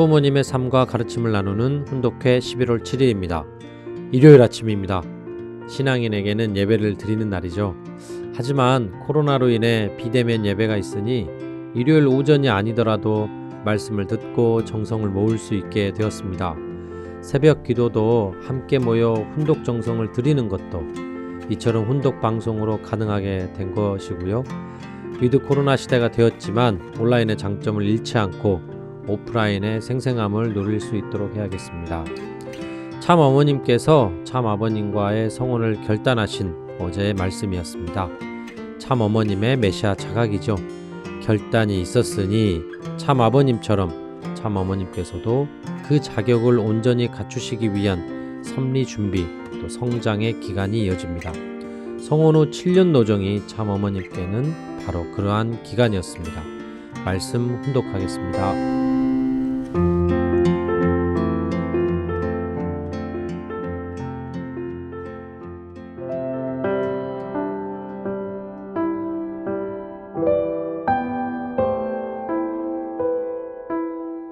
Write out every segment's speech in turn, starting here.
참부모님의 삶과 가르침을 나누는 훈독회 11월 7일입니다. 일요일 아침입니다. 신앙인에게는 예배를 드리는 날이죠. 하지만 코로나로 인해 비대면 예배가 있으니 일요일 오전이 아니더라도 말씀을 듣고 정성을 모을 수 있게 되었습니다. 새벽 기도도 함께 모여 훈독 정성을 드리는 것도 이처럼 훈독 방송으로 가능하게 된 것이고요. 위드 코로나 시대가 되었지만 온라인의 장점을 잃지 않고 오프라인의 생생함을 누릴 수 있도록 해야겠습니다. 참 어머님께서 참 아버님과의 성혼을 결단하신 어제의 말씀이었습니다. 참 어머님의 메시아 자각이죠. 결단이 있었으니 참 아버님처럼 참 어머님께서도 그 자격을 온전히 갖추시기 위한 섭리 준비 또 성장의 기간이 이어집니다. 성혼 후 7년 노정이 참 어머님께는 바로 그러한 기간이었습니다. 말씀 훈독하겠습니다.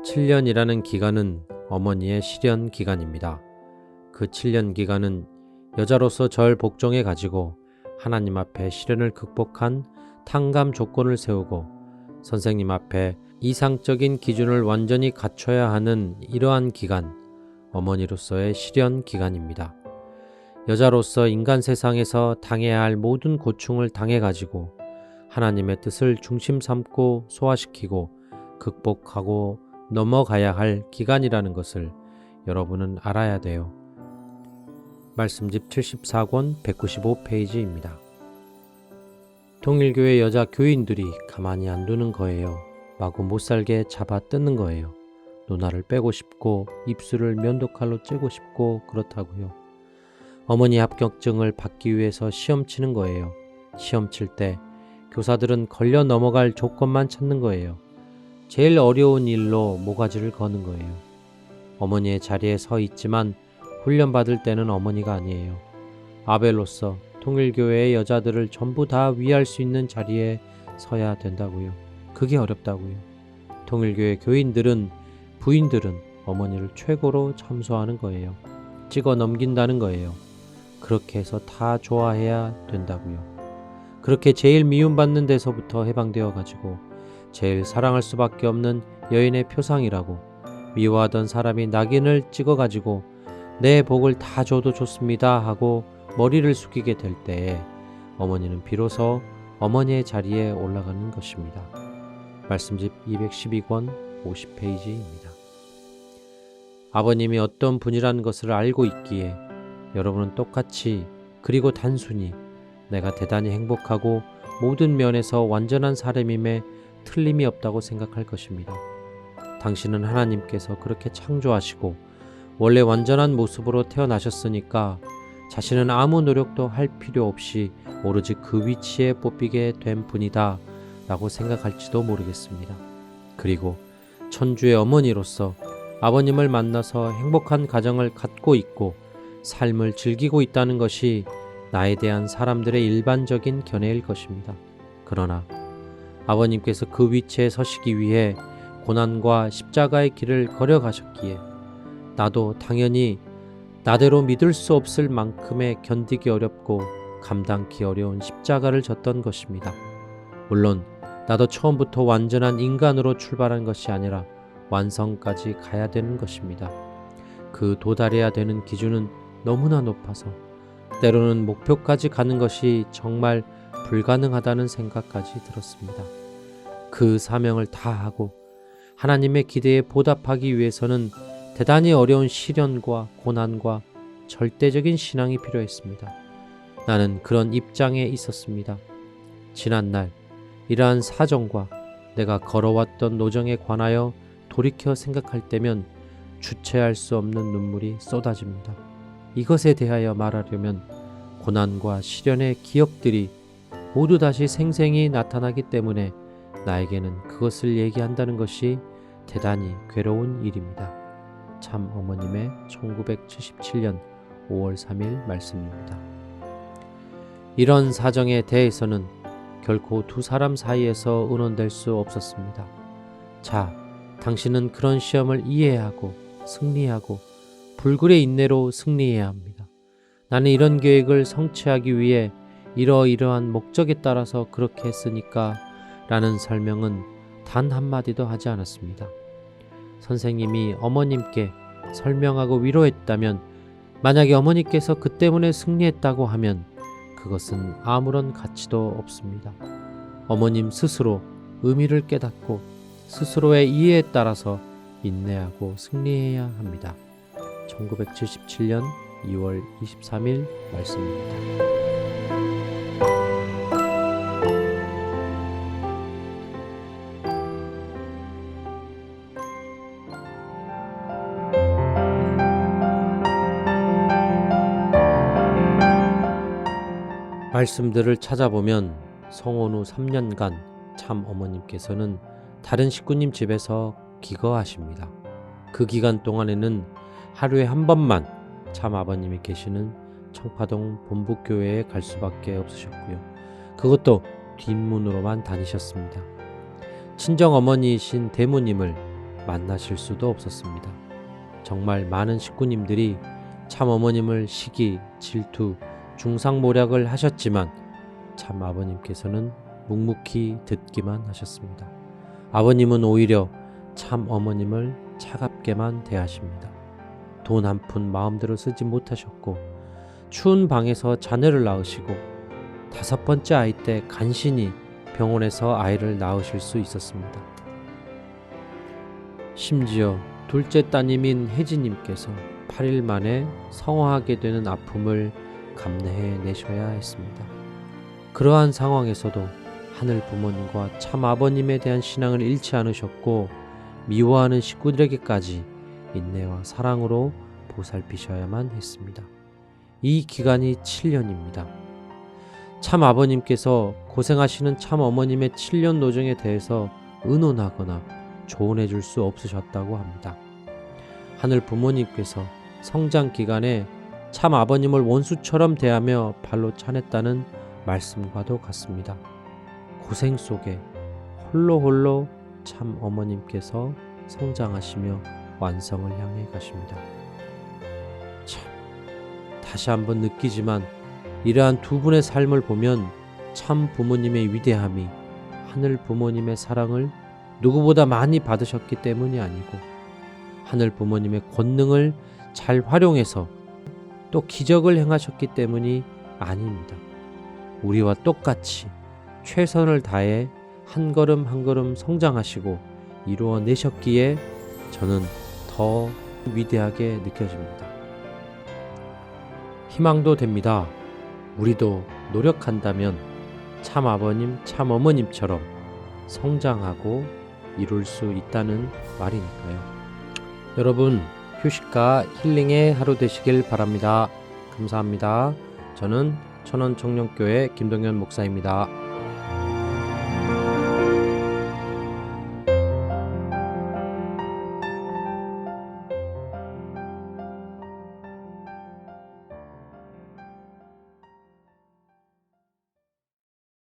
7년이라는 기간은 어머니의 실현 기간입니다. 그 7년 기간은 여자로서 절 복종해 가지고 하나님 앞에 시련을 극복한 탕감 조건을 세우고 선생님 앞에 이상적인 기준을 완전히 갖춰야 하는 이러한 기간, 어머니로서의 실현 기간입니다. 여자로서 인간 세상에서 당해야 할 모든 고충을 당해 가지고 하나님의 뜻을 중심 삼고 소화시키고 극복하고 넘어가야 할 기간이라는 것을 여러분은 알아야 돼요. 말씀집 74권 195페이지입니다. 통일교회 여자 교인들이 가만히 안 두는 거예요. 마구 못 살게 잡아 뜯는 거예요. 누나를 빼고 싶고 입술을 면도칼로 째고 싶고 그렇다고요. 어머니 합격증을 받기 위해서 시험 치는 거예요. 시험 칠 때 교사들은 걸려 넘어갈 조건만 찾는 거예요. 제일 어려운 일로 모가지를 거는 거예요. 어머니의 자리에 서 있지만 훈련받을 때는 어머니가 아니에요. 아벨로서 통일교회의 여자들을 전부 다 위할 수 있는 자리에 서야 된다고요. 그게 어렵다고요. 통일교회 교인들은 부인들은 어머니를 최고로 참소하는 거예요. 찍어 넘긴다는 거예요. 그렇게 해서 다 좋아해야 된다고요. 그렇게 제일 미움받는 데서부터 해방되어 가지고 제일 사랑할 수밖에 없는 여인의 표상이라고 미워하던 사람이 낙인을 찍어가지고 내 복을 다 줘도 좋습니다 하고 머리를 숙이게 될 때에 어머니는 비로소 어머니의 자리에 올라가는 것입니다. 말씀집 212권 50페이지입니다. 아버님이 어떤 분이라는 것을 알고 있기에 여러분은 똑같이 그리고 단순히 내가 대단히 행복하고 모든 면에서 완전한 사람임에 틀림이 없다고 생각할 것입니다. 당신은 하나님께서 그렇게 창조하시고 원래 완전한 모습으로 태어나셨으니까 자신은 아무 노력도 할 필요 없이 오로지 그 위치에 뽑히게 된 분이다 라고 생각할지도 모르겠습니다. 그리고 천주의 어머니로서 아버님을 만나서 행복한 가정을 갖고 있고 삶을 즐기고 있다는 것이 나에 대한 사람들의 일반적인 견해일 것입니다. 그러나 아버님께서 그 위치에 서시기 위해 고난과 십자가의 길을 걸어가셨기에 나도 당연히 나대로 믿을 수 없을 만큼의 견디기 어렵고 감당기 어려운 십자가를 졌던 것입니다. 물론 나도 처음부터 완전한 인간으로 출발한 것이 아니라 완성까지 가야 되는 것입니다. 그 도달해야 되는 기준은 너무나 높아서 때로는 목표까지 가는 것이 정말 불가능하다는 생각까지 들었습니다. 그 사명을 다하고 하나님의 기대에 보답하기 위해서는 대단히 어려운 시련과 고난과 절대적인 신앙이 필요했습니다. 나는 그런 입장에 있었습니다. 지난날 이러한 사정과 내가 걸어왔던 노정에 관하여 돌이켜 생각할 때면 주체할 수 없는 눈물이 쏟아집니다. 이것에 대하여 말하려면 고난과 시련의 기억들이 모두 다시 생생히 나타나기 때문에 나에게는 그것을 얘기한다는 것이 대단히 괴로운 일입니다. 참 어머님의 1977년 5월 3일 말씀입니다. 이런 사정에 대해서는 결코 두 사람 사이에서 의논될 수 없었습니다. 자, 당신은 그런 시험을 이해하고 승리하고 불굴의 인내로 승리해야 합니다. 나는 이런 계획을 성취하기 위해 이러이러한 목적에 따라서 그렇게 했으니까 라는 설명은 단 한마디도 하지 않았습니다. 선생님이 어머님께 설명하고 위로했다면 만약에 어머니께서 그 때문에 승리했다고 하면 그것은 아무런 가치도 없습니다. 어머님 스스로 의미를 깨닫고 스스로의 이해에 따라서 인내하고 승리해야 합니다. 1977년 2월 23일 말씀입니다. 말씀들을 찾아보면 성혼 후 3년간 참 어머님께서는 다른 식구님 집에서 기거하십니다. 그 기간 동안에는 하루에 한 번만 참 아버님이 계시는 청파동 본부교회에 갈 수밖에 없으셨고요. 그것도 뒷문으로만 다니셨습니다. 친정 어머니이신 대모님을 만나실 수도 없었습니다. 정말 많은 식구님들이 참 어머님을 시기, 질투, 중상모략을 하셨지만 참 아버님께서는 묵묵히 듣기만 하셨습니다. 아버님은 오히려 참 어머님을 차갑게만 대하십니다. 돈 한 푼 마음대로 쓰지 못하셨고 추운 방에서 자녀를 낳으시고 다섯 번째 아이 때 간신히 병원에서 아이를 낳으실 수 있었습니다. 심지어 둘째 따님인 혜지님께서 8일 만에 성화하게 되는 아픔을 감내해 내셔야 했습니다. 그러한 상황에서도 하늘 부모님과 참 아버님에 대한 신앙을 잃지 않으셨고 미워하는 식구들에게까지 인내와 사랑으로 보살피셔야만 했습니다. 이 기간이 7년입니다. 참 아버님께서 고생하시는 참 어머님의 7년 노정에 대해서 의논하거나 조언해 줄 수 없으셨다고 합니다. 하늘 부모님께서 성장 기간에 참 아버님을 원수처럼 대하며 발로 차냈다는 말씀과도 같습니다. 고생 속에 홀로 홀로 참 어머님께서 성장하시며 완성을 향해 가십니다. 참, 다시 한번 느끼지만 이러한 두 분의 삶을 보면 참 부모님의 위대함이 하늘 부모님의 사랑을 누구보다 많이 받으셨기 때문이 아니고 하늘 부모님의 권능을 잘 활용해서 또 기적을 행하셨기 때문이 아닙니다. 우리와 똑같이 최선을 다해 한 걸음 한 걸음 성장하시고 이루어내셨기에 저는 더 위대하게 느껴집니다. 희망도 됩니다. 우리도 노력한다면 참 아버님, 참 어머님처럼 성장하고 이룰 수 있다는 말이니까요. 여러분, 휴식과 힐링의 하루 되시길 바랍니다. 감사합니다. 저는 천원 청년교회 김동현 목사입니다.